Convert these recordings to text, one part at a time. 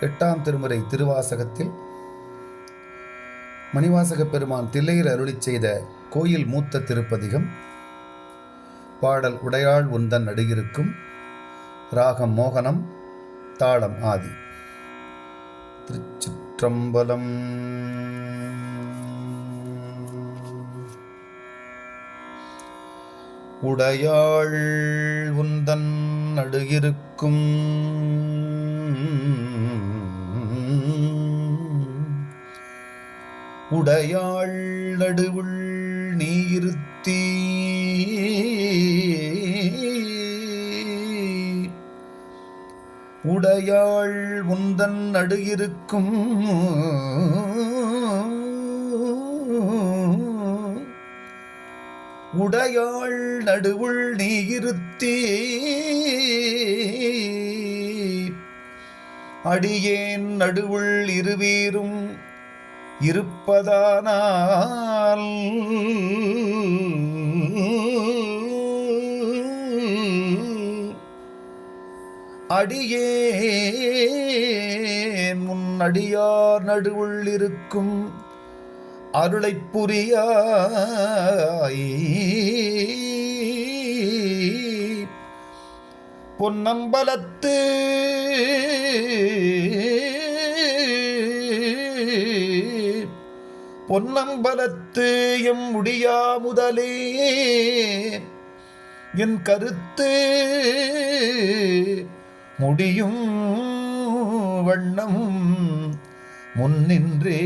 எட்டாம் திருமுறை திருவாசகத்தில் மணிவாசக பெருமான் தில்லையில் அருளிச் செய்த கோயில் மூத்த திருப்பதிகம் பாடல் உடையாள் உந்தன் நடுகிருக்கும் ராகம் மோகனம் தாளம் ஆதி. திருச்சிற்றம்பலம் உடையாள் உந்தன் நடுகிருக்கும் உடையாள் நடுவுள் நீ உடையாள் உந்தன் நடுகிருக்கும் உடையாள் நடுவுள் நீ அடியேன் நடுவுள் இருவீரும். இருப்பதானால் அடியேன் முன் அடியார் நடுவுள் இருக்கும் அருளைப் புரியாய். பொன்னம்பலத்து பொன்னம்பலத்து எம் முடியா முதலே. என் கருத்து முடியும் வண்ணம் முன்னின்றே.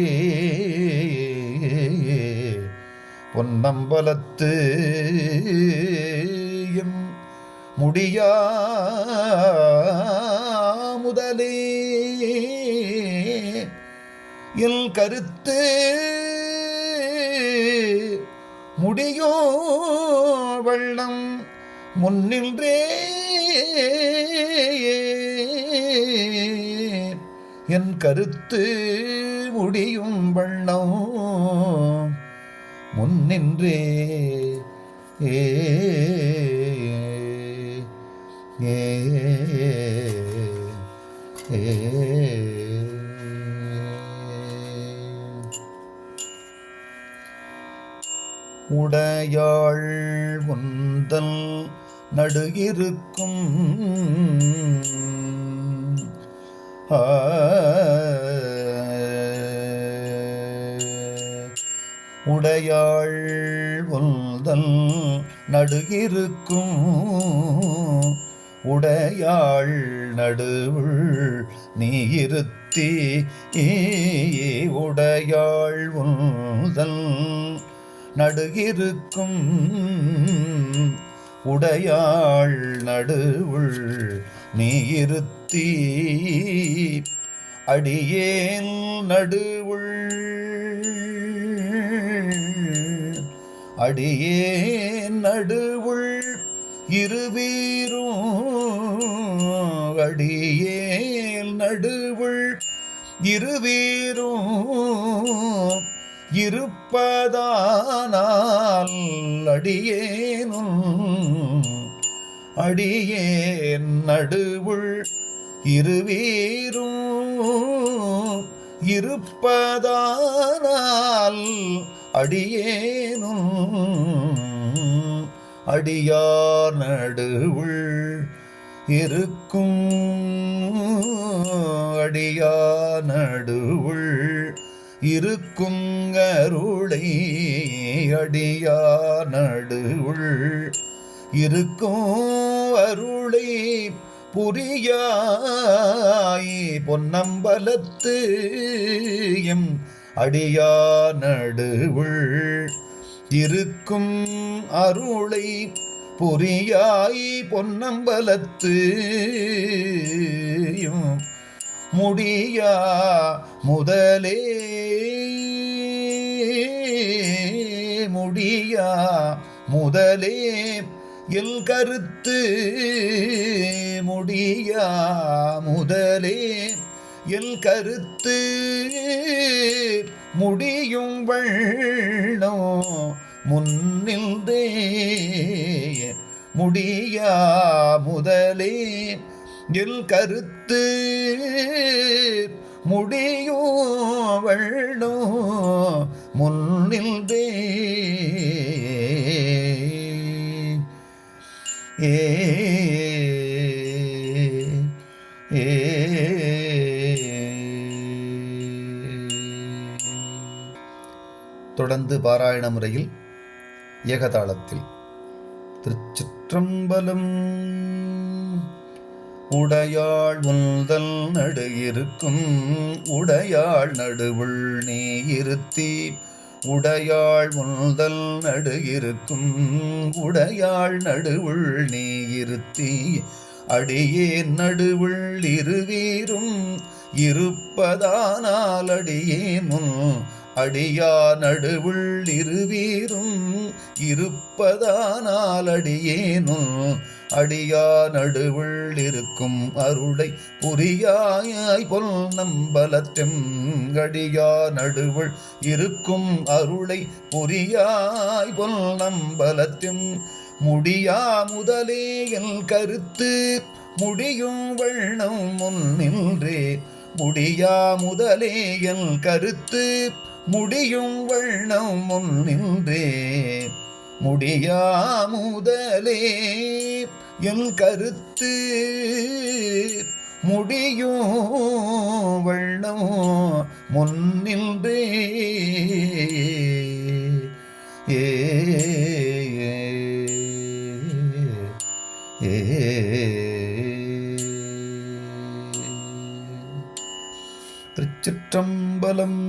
பொன்னம்பலத்து எம் முடியா முதலே. என் கருத்து முடியோ வள்ளம் முன்னின்றே என் கருத்து முடியும் வண்ணம் முன்னின்றே ஏ ஏ ஏ உடையாள் உந்தல் நடுகிருக்கும். ஆ. உடையாள் உந்தல் நடுகிருக்கும். உடையாள் நடுவுள் நீ இருத்தி உடையாள் உந்தல் நடுகிருக்கும் உடையாள் நடுவுள் நீ இருத்தி அடியேன் நடுவுள். அடியேன் நடுவுள் இருவீரும். அடியேன் நடுவுள் இருவீரும். இருப்பதானால் அடியேனும் அடியேன் நடுவுள் இருவீரும். இருப்பதானால் அடியேனும் அடியார் நடுவுள் இருக்கும். அடியார் நடுவுள் இருக்குங்கருளை அடியார் நடுவுள். இருக்கும் அருளை புரியாய் பொன்னம்பலத்து எம் அடியார் நடுவுள். இருக்கும் அருளை புரியாய் பொன்னம்பலத்து முடியா முதலே முடியா? முதலே எல் கருத்து முடியா? முதலே எல் கருத்து முடியும் வண்ணோ முன்னில்தே முடியா? முதலே எல் கருத்து முடியோ வள்ளோ முன்னில்தே ஏ. தொடர்ந்து பாராயண முறையில் ஏகதாளத்தில் திருச்சிற்றம்பலம். உடையாள் உந்தல் நடு இருக்கும். உடையாள் நடுவுள் நீ இருத்தி உடையாள் உந்தல் நடு இருக்கும். உடையாள் நடுவுள் நீ இருத்தி அடியே நடுவுள் இருவீரும். இருப்பதானால் அடியே முன் அடியா நடுவுள் இருவீரும். இருப்பதானால் அடியேனும் அடியா நடுவுள் இருக்கும் அருளை புரியாய் பொல் நம்பலத்தெம் அடியா நடுவுள் இருக்கும் அருளை புரியாய் பொல் நம்பலத்தெம். முடியா முதலே என் கருத்து முடியும் வண்ணம் முன் நின்றே. முடியா முதலே என் கருத்து முடியும் வண்ணம் முன் நின்றே. முடியா முதலே என் கருத்து முடியும் வண்ணம் முன்னின்றே ஏ. திருச்சிற்றம்பலம்